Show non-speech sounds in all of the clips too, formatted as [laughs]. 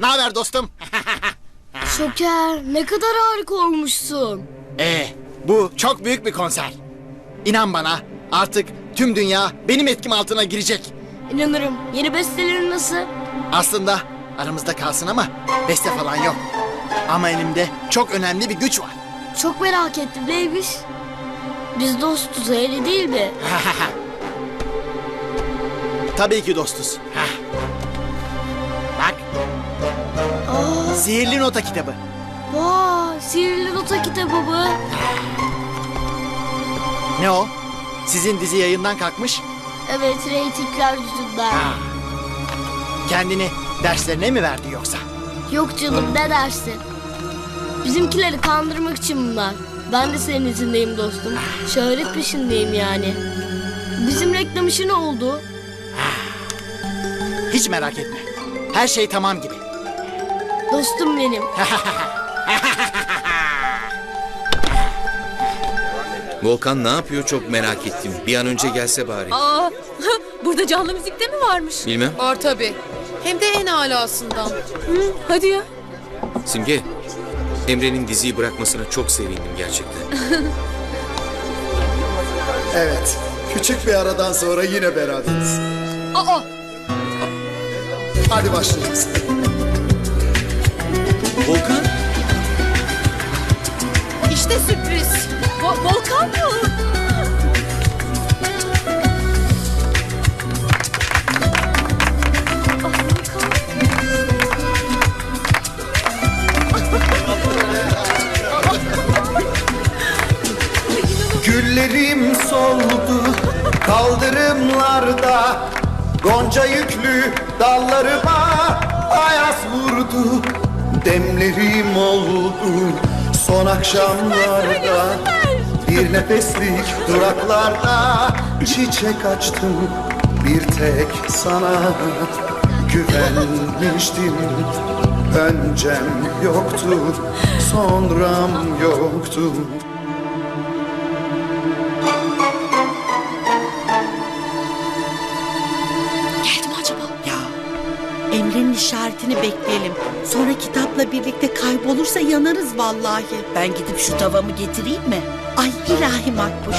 Ne haber dostum? [laughs] Şoker ne kadar harika olmuşsun. Ee, bu çok büyük bir konser. İnan bana artık tüm dünya benim etkim altına girecek. İnanırım. Yeni bestelerin nasıl? Aslında aramızda kalsın ama beste falan yok. Ama elimde çok önemli bir güç var. Çok merak ettim neymiş? Biz dostuz öyle değil mi? [laughs] Tabii ki dostuz. Hah. Sihirli nota kitabı. vay sihirli nota kitabı bu. Ne o? Sizin dizi yayından kalkmış. Evet reytingler yüzünden. Kendini derslerine mi verdi yoksa? Yok canım ne dersin? Bizimkileri kandırmak için bunlar. Ben de senin izindeyim dostum. Şöhret peşindeyim yani. Bizim reklam işi ne oldu? Hiç merak etme. Her şey tamam gibi. Dostum benim. Volkan ne yapıyor çok merak ettim. Bir an önce gelse bari. Aa, [laughs] burada canlı müzik de mi varmış? Bilmem. Var tabi. Hem de en alasından. Hı, hadi ya. Simge, Emre'nin diziyi bırakmasına çok sevindim gerçekten. [laughs] Evet. Küçük bir aradan sonra yine beraberiz. Aa, Hadi başlayalım. Volkan? işte sürpriz. Vo- Volkan mı? Güllerim soldu kaldırımlarda Gonca yüklü dallarıma ayaz vurdu Demlerim oldu. Son akşamlarda Bir nefeslik duraklarda çiçek açtım. Bir tek sana güvenmiştim. Öncem yoktu, sonram yoktu Emre'nin işaretini bekleyelim. Sonra kitapla birlikte kaybolursa yanarız vallahi. Ben gidip şu tavamı getireyim mi? Ay ilahi makbuş.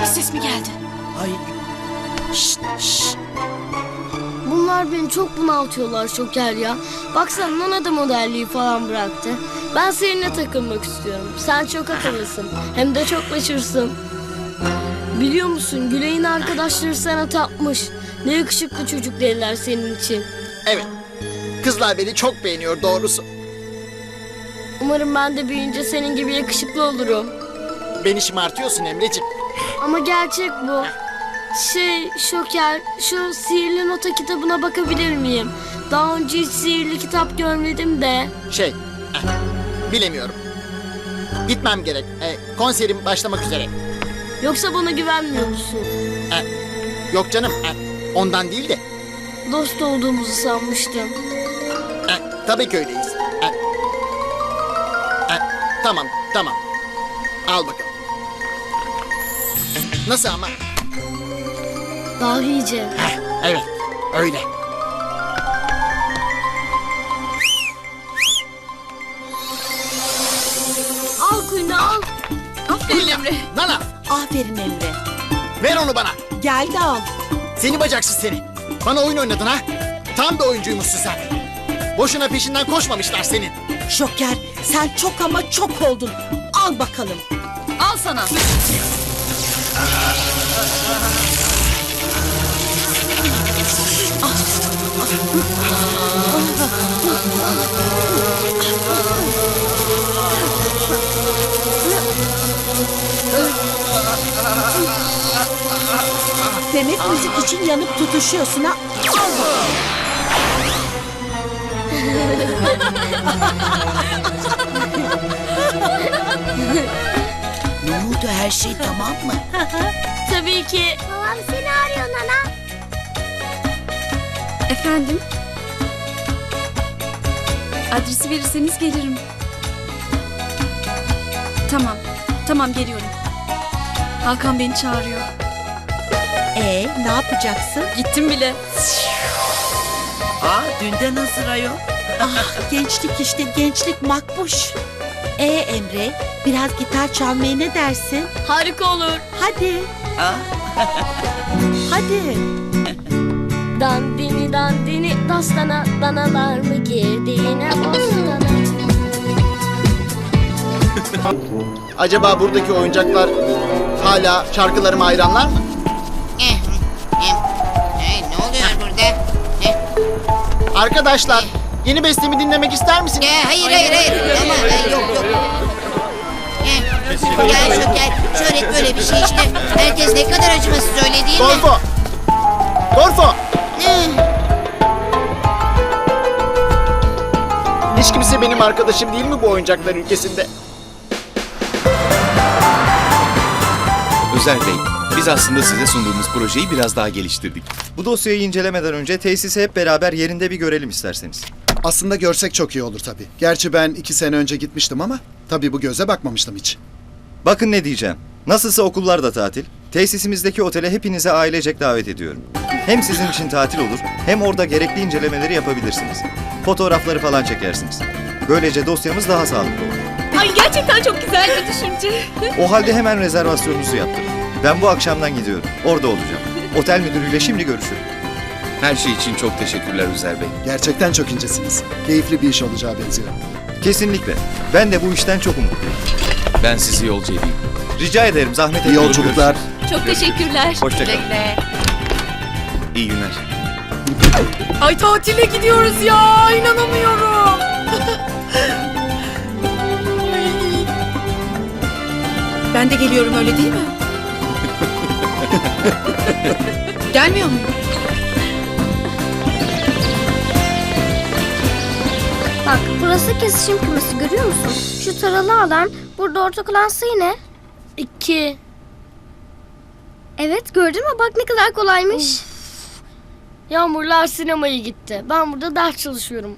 Bir ses mi geldi? Ay. Şşt, şşt. Bunlar beni çok bunaltıyorlar Şoker ya. Baksana Nana da modelliği falan bıraktı. Ben seninle takılmak istiyorum. Sen çok akıllısın. Hem de çok meşhursun. Biliyor musun Güley'in arkadaşları sana tapmış. Ne yakışıklı çocuk dediler senin için. Evet. Kızlar beni çok beğeniyor doğrusu. Umarım ben de büyüyünce senin gibi yakışıklı olurum. Beni şımartıyorsun Emreciğim. Ama gerçek bu. Şey Şoker şu sihirli nota kitabına bakabilir miyim? Daha önce hiç sihirli kitap görmedim de. Şey, eh, bilemiyorum. Gitmem gerek. Eh, konserim başlamak üzere. Yoksa bana güvenmiyor musun? Eh, yok canım, eh, ondan değil de. Dost olduğumuzu sanmıştım. Eh, tabii ki öyleyiz. Eh, eh, tamam, tamam. Al bakalım. Nasıl ama? Daha iyice. Evet, öyle. Al kuyunu al. Aferin Emre. Nana, Aferin Emre. ver onu bana. Geldi al. Seni bacaksız seni. Bana oyun oynadın ha? Tam da oyuncuymuşsun sen. Boşuna peşinden koşmamışlar senin. Şoker sen çok ama çok oldun. Al bakalım. Al sana. Demek müzik için yanıp tutuşuyorsun ha. Al. Ne oldu her şey tamam mı? Tabii ki. Babam seni arıyor Nana. Efendim? Adresi verirseniz gelirim. Tamam, tamam geliyorum. Hakan beni çağırıyor. Ee ne yapacaksın? Gittim bile. Aa dünden hazır ayol. Ah gençlik işte gençlik makbuş. E Emre biraz gitar çalmaya ne dersin? Harika olur. Hadi. [laughs] Hadi. Dandini dandini dastana danalar mı girdi yine bostana? Acaba buradaki oyuncaklar hala şarkılarıma hayranlar mı? Arkadaşlar yeni bestemi dinlemek ister misiniz? eh, hayır hayır hayır. Ama eh, yok yok. Eh, gel Şoker. Şöhret böyle bir şey işte. Herkes ne kadar acımasız öyle değil mi? Gorfo! Gorfo! Eh, Hiç kimse benim arkadaşım değil mi bu oyuncaklar ülkesinde? Özer Bey, biz aslında size sunduğumuz projeyi biraz daha geliştirdik. Bu dosyayı incelemeden önce tesisi hep beraber yerinde bir görelim isterseniz. Aslında görsek çok iyi olur tabii. Gerçi ben iki sene önce gitmiştim ama tabii bu göze bakmamıştım hiç. Bakın ne diyeceğim. Nasılsa okullar da tatil. Tesisimizdeki otele hepinize ailecek davet ediyorum. Hem sizin için tatil olur, hem orada gerekli incelemeleri yapabilirsiniz. Fotoğrafları falan çekersiniz. Böylece dosyamız daha sağlıklı olur. Ay gerçekten çok güzel bir düşünce. O halde hemen rezervasyonunuzu yaptırın. Ben bu akşamdan gidiyorum. Orada olacağım. Otel müdürüyle şimdi görüşürüm. Her şey için çok teşekkürler Özer Bey. Gerçekten çok incesiniz. Keyifli bir iş olacağı benziyor. Kesinlikle. Ben de bu işten çok umutluyum. Ben sizi yolcu edeyim. Rica ederim zahmet İyi etmeyin. yolculuklar. Çok teşekkürler. Hoşçakalın. İyi günler. Ay tatile gidiyoruz ya. inanamıyorum. [laughs] ben de geliyorum öyle değil mi? [laughs] Gelmiyor mu? Bak burası kesişim kümesi görüyor musun? Şu taralı alan burada orta kalan sayı ne? İki. Evet gördün mü bak ne kadar kolaymış. Yağmurlar sinemaya gitti. Ben burada ders çalışıyorum.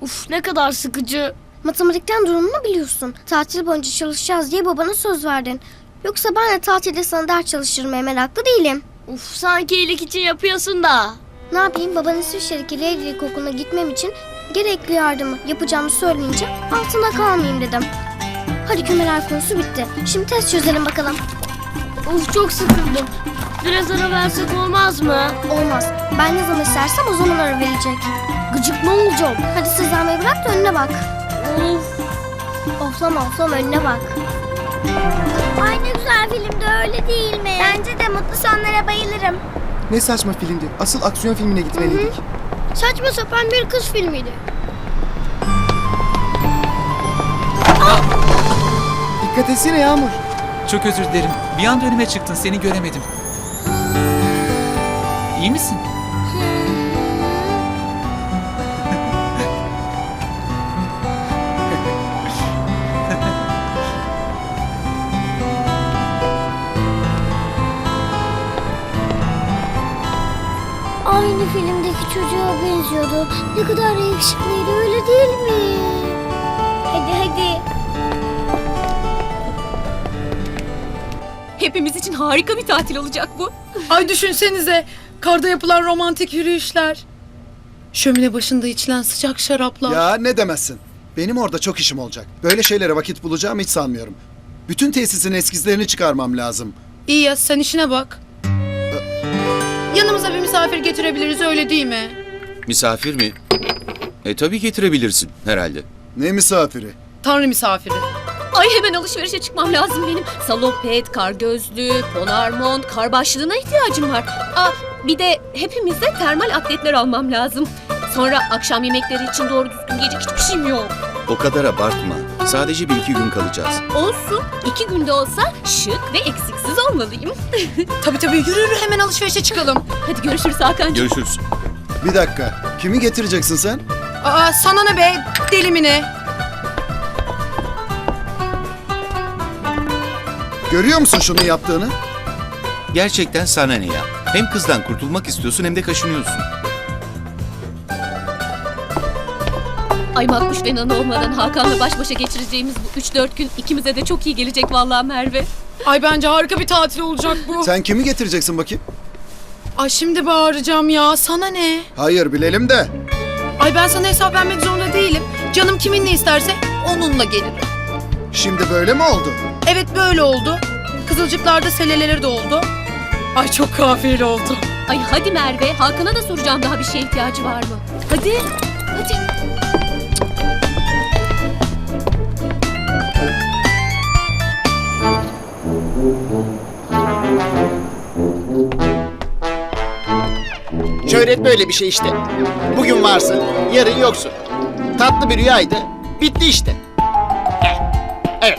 Uf ne kadar sıkıcı. Matematikten durumunu biliyorsun. Tatil boyunca çalışacağız diye babana söz verdin. Yoksa ben de tatilde sana ders çalıştırmaya meraklı değilim. Uf sanki iyilik için yapıyorsun da. Ne yapayım baban İsviçre'deki Leylilik okuluna gitmem için gerekli yardımı yapacağımı söyleyince altında kalmayayım dedim. Hadi kümeler konusu bitti. Şimdi test çözelim bakalım. Uf çok sıkıldım. Biraz ara versek olmaz mı? Olmaz. Ben ne zaman istersem o zaman ara verecek. Gıcık mı olacağım? Hadi sızlanmayı bırak da önüne bak. Of. Oflama oflama önüne bak. Ay filmdi öyle değil mi? Bence de mutlu sonlara bayılırım. Ne saçma filmdi. Asıl aksiyon filmine gitmeliydik. Saçma sapan bir kız filmiydi. Dikkat etsene Yağmur. Çok özür dilerim. Bir anda önüme çıktın seni göremedim. İyi misin? Benziyordu. Ne kadar yakışıklıydı öyle değil mi? Hadi hadi. Hepimiz için harika bir tatil olacak bu. Ay düşünsenize. Karda yapılan romantik yürüyüşler. Şömine başında içilen sıcak şaraplar. Ya ne demezsin. Benim orada çok işim olacak. Böyle şeylere vakit bulacağım hiç sanmıyorum. Bütün tesisin eskizlerini çıkarmam lazım. İyi ya sen işine bak. Yanımıza bir misafir getirebiliriz öyle değil mi? Misafir mi? E tabii getirebilirsin herhalde. Ne misafiri? Tanrı misafiri. Ay hemen alışverişe çıkmam lazım benim. Salopet, kar gözlüğü, ponarmont, kar başlığına ihtiyacım var. Aa, bir de hepimize termal atletler almam lazım. Sonra akşam yemekleri için doğru düzgün yiyecek hiçbir şeyim yok. O kadar abartma. Sadece bir iki gün kalacağız. Olsun. iki günde olsa şık ve eksiksiz olmalıyım. [laughs] Tabii tabii yürü yürü hemen alışverişe çıkalım. Hadi görüşürüz Hakan'cığım. Görüşürüz. Bir dakika. Kimi getireceksin sen? Aa sana ne be deli mi ne? Görüyor musun şunu yaptığını? Gerçekten sana ne ya? Hem kızdan kurtulmak istiyorsun hem de kaşınıyorsun. Ay Makbuş ve Nana olmadan Hakan'la baş başa geçireceğimiz bu 3-4 gün ikimize de çok iyi gelecek vallahi Merve. Ay bence harika bir tatil olacak bu. Sen kimi getireceksin bakayım? Ay şimdi bağıracağım ya sana ne? Hayır bilelim de. Ay ben sana hesap vermek zorunda değilim. Canım kimin ne isterse onunla gelirim. Şimdi böyle mi oldu? Evet böyle oldu. Kızılcıklarda seleleri de oldu. Ay çok kafiyeli oldu. Ay hadi Merve, Hakan'a da soracağım daha bir şeye ihtiyacı var mı? Hadi, hadi. Şöhret böyle bir şey işte. Bugün varsın, yarın yoksun. Tatlı bir rüyaydı, bitti işte. Eh, Evet.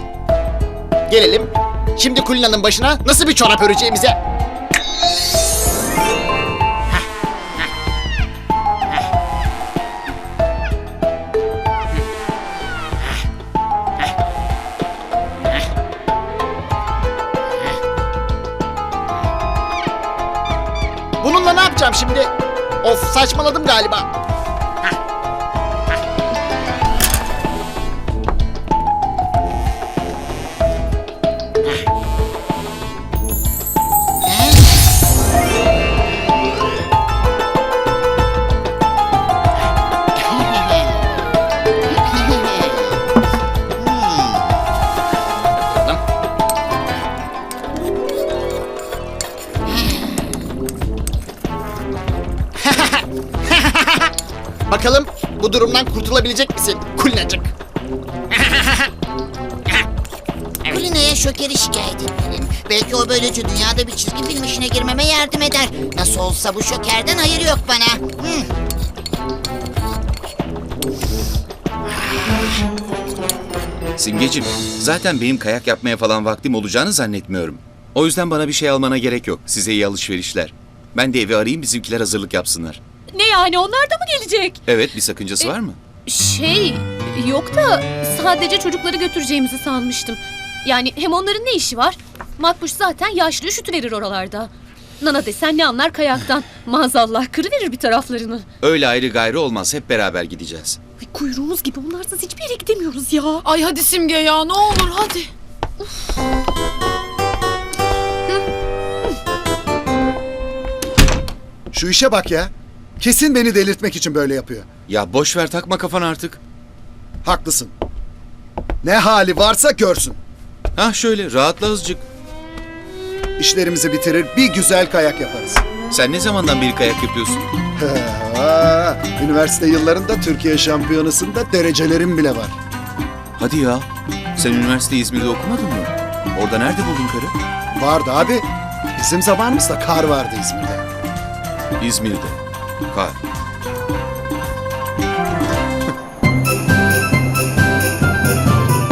Gelelim. Şimdi Kulina'nın başına nasıl bir çorap öreceğimize. Bununla ne yapacağım şimdi? Of saçmaladım galiba. Bakalım bu durumdan kurtulabilecek misin Kulinacık? [laughs] Kulina'ya şokeri şikayet etmeliyim. Belki o böylece dünyada bir çizgi film işine girmeme yardım eder. Nasıl olsa bu şokerden hayır yok bana. Hı. Simgecim, zaten benim kayak yapmaya falan vaktim olacağını zannetmiyorum. O yüzden bana bir şey almana gerek yok. Size iyi alışverişler. Ben de evi arayayım bizimkiler hazırlık yapsınlar. Ne yani, onlar da mı gelecek? Evet bir sakıncası var mı? Şey, yok da sadece çocukları götüreceğimizi sanmıştım. Yani hem onların ne işi var? Makbuş zaten yaşlı üşütüverir oralarda. Nana desen ne anlar kayaktan. [laughs] Maazallah kırıverir bir taraflarını. Öyle ayrı gayrı olmaz. Hep beraber gideceğiz. Ay, kuyruğumuz gibi onlarsız hiçbir yere gidemiyoruz ya. Ay hadi Simge ya ne olur hadi. Şu işe bak ya. Kesin beni delirtmek için böyle yapıyor. Ya boş ver takma kafana artık. Haklısın. Ne hali varsa görsün. Ha şöyle rahatla azıcık. İşlerimizi bitirir bir güzel kayak yaparız. Sen ne zamandan beri kayak yapıyorsun? [laughs] Üniversite yıllarında Türkiye şampiyonasında derecelerim bile var. Hadi ya. Sen üniversite İzmir'de okumadın mı? Orada nerede buldun karı? Vardı abi. Bizim zamanımızda kar vardı İzmir'de. İzmir'de. Kar.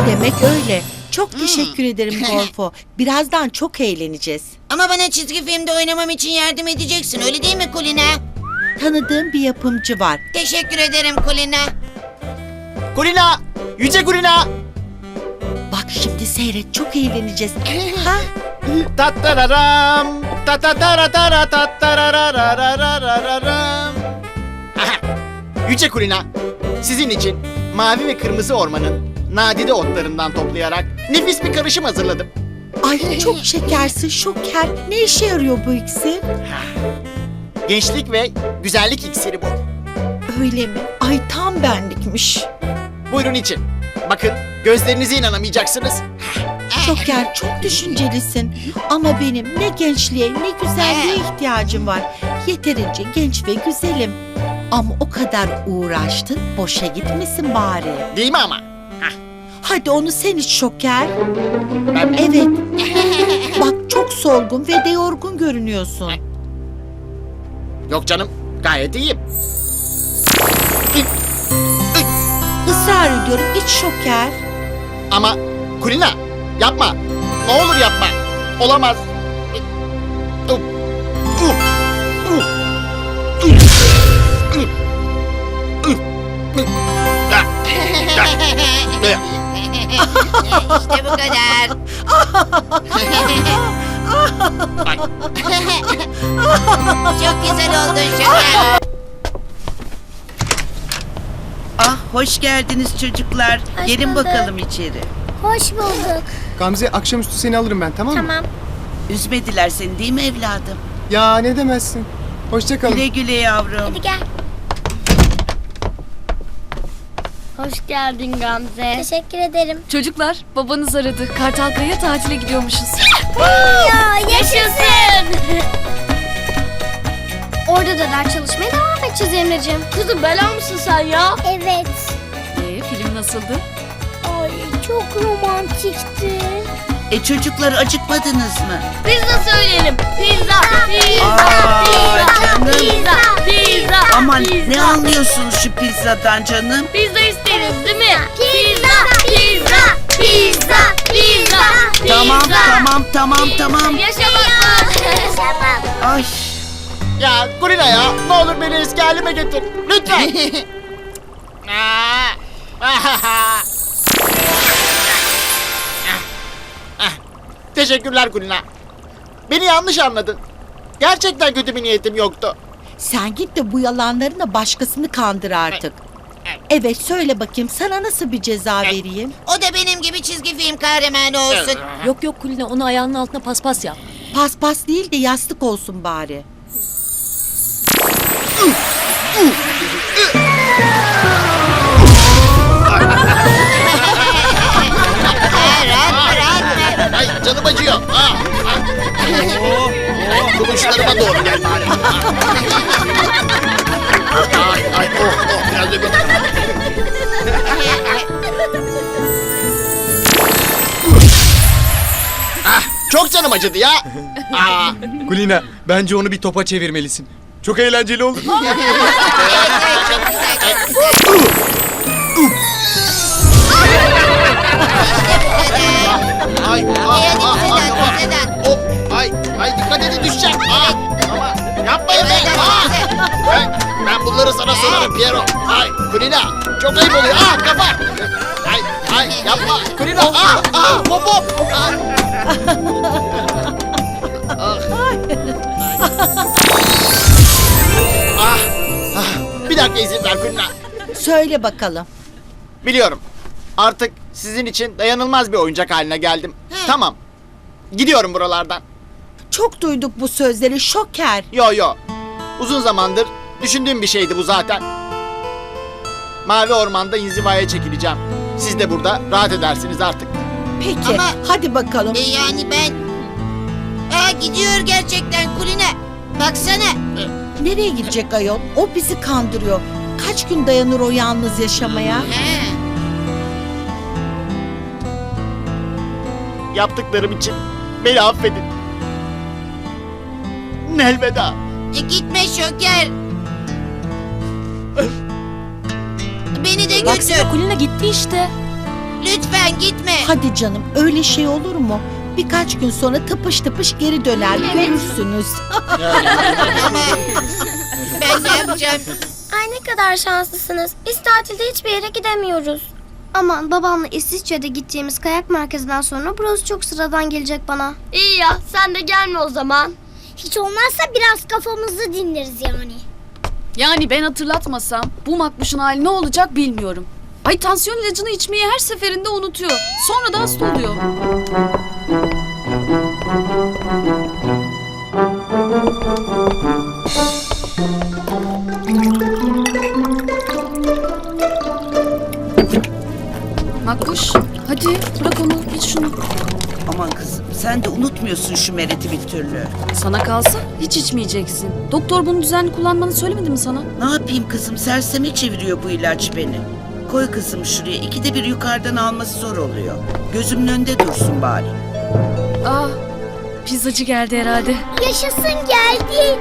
Demek öyle. Çok teşekkür ederim [laughs] Gorfo. Birazdan çok eğleneceğiz. Ama bana çizgi filmde oynamam için yardım edeceksin öyle değil mi Kulina? Tanıdığım bir yapımcı var. Teşekkür ederim Kulina. Kulina! Yüce Kulina! Bak şimdi seyret çok eğleneceğiz. [laughs] ha? Tattararam, tatatara tatarararararararam. Aha, Yüce Kulina, sizin için mavi ve kırmızı ormanın nadide otlarından toplayarak nefis bir karışım hazırladım. Ay çok şekersin şoker. Ne işe yarıyor bu iksir? Gençlik ve güzellik iksiri bu. Öyle mi? Ay tam benlikmiş. Buyurun için. Bakın gözlerinize inanamayacaksınız. Şoker çok düşüncelisin. Ama benim ne gençliğe ne güzelliğe ihtiyacım var. Yeterince genç ve güzelim. Ama o kadar uğraştın boşa gitmesin bari. Değil mi ama? Hadi onu sen iç şoker. Ben mi? Evet. [laughs] Bak çok solgun ve de yorgun görünüyorsun. Yok canım, gayet iyiyim. Israr ediyorum iç şoker. Ama Kulina, yapma. Ne olur yapma. Olamaz. İşte bu kadar. Ay. Çok güzel oldun şoker. Ah hoş geldiniz çocuklar. Hoş Gelin bulduk. bakalım içeri. Hoş bulduk. Gamze akşamüstü seni alırım ben tamam mı? Tamam. Üzmediler seni değil mi evladım? Ya ne demezsin. Hoşça kalın. Güle güle yavrum. Hadi gel. Hoş geldin Gamze. Teşekkür ederim. Çocuklar babanız aradı. Kartalkaya tatile gidiyormuşuz. Ya yaşasın. [laughs] Orada da ders çalışmaya devam edeceğiz Emre'cim. Kızım bela mısın sen ya? Evet. Ee, film nasıldı? Çok romantikti. E çocuklar acıkmadınız mı? Pizza söyleyelim. Pizza, pizza, pizza, canım. pizza, pizza, Aman pizza. ne anlıyorsunuz şu pizzadan canım? Pizza isteriz değil mi? Pizza, pizza, pizza, pizza, Tamam pizza. tamam tamam tamam. Yaşamak. Yaşamak. Ay Ya Kulina ya ne olur beni eski halime getir. Lütfen. [laughs] [laughs] Teşekkürler Kulina. Beni yanlış anladın. Gerçekten kötü bir niyetim yoktu. Sen git de bu yalanlarına başkasını kandır artık. Evet söyle bakayım sana nasıl bir ceza vereyim? O da benim gibi çizgi film kahramanı olsun. Yok yok Kulina onu ayağının altına paspas yap. Paspas değil de yastık olsun bari. Canım acıyor. Aa, aa. Kuluşlarıma doğru gel bari. Ay ay oh oh biraz öbür Ah, çok canım acıdı ya. Aa, Kulina bence onu bir topa çevirmelisin. Çok eğlenceli olur. Ay, dikkat edin düşeceğim. Aa, ama yapmayın be. Aa, ben, ben bunları sana sorarım Piero. Ay, Kulina, çok ayıp oluyor. Aa, kafa. Ay, ay, yapma. Kulina, aa, aa, hop hop. Aa. Ah, ah, bir dakika izin ver Kulina. Söyle bakalım. Biliyorum. Artık sizin için dayanılmaz bir oyuncak haline geldim. Tamam. Gidiyorum buralardan. Çok duyduk bu sözleri şoker. Yo yo. Uzun zamandır düşündüğüm bir şeydi bu zaten. Mavi ormanda inzivaya çekileceğim. Siz de burada rahat edersiniz artık. Peki Ama- hadi bakalım. E yani ben... Aa, gidiyor gerçekten Kulina. Baksana. Nereye gidecek ayol? O bizi kandırıyor. Kaç gün dayanır o yalnız yaşamaya? He. Yaptıklarım için beni affedin. Elveda. E, gitme Şoker. Beni de götür. Baksana Kulina gitti işte. Lütfen gitme. Hadi canım öyle şey olur mu? Birkaç gün sonra tıpış tıpış geri döner görürsünüz. Ama [laughs] ben ne yapacağım? Ay ne kadar şanslısınız. Biz tatilde hiçbir yere gidemiyoruz. Aman babamla İsviçre'de gittiğimiz kayak merkezinden sonra burası çok sıradan gelecek bana. İyi ya sen de gelme o zaman. Hiç olmazsa biraz kafamızı dinleriz yani. Yani ben hatırlatmasam bu makbuşun hali ne olacak bilmiyorum. Ay tansiyon ilacını içmeyi her seferinde unutuyor. Sonra da hasta oluyor. Makbuş hadi bırak onu iç şunu. aman kızım sen de unutmuyorsun şu mereti bir türlü. Sana kalsa hiç içmeyeceksin. Doktor bunu düzenli kullanmanı söylemedi mi sana? Ne yapayım kızım serseme çeviriyor bu ilaç beni. Koy kızım şuraya ikide bir yukarıdan alması zor oluyor. Gözümün önünde dursun bari. Aa pizzacı geldi herhalde. Yaşasın geldi.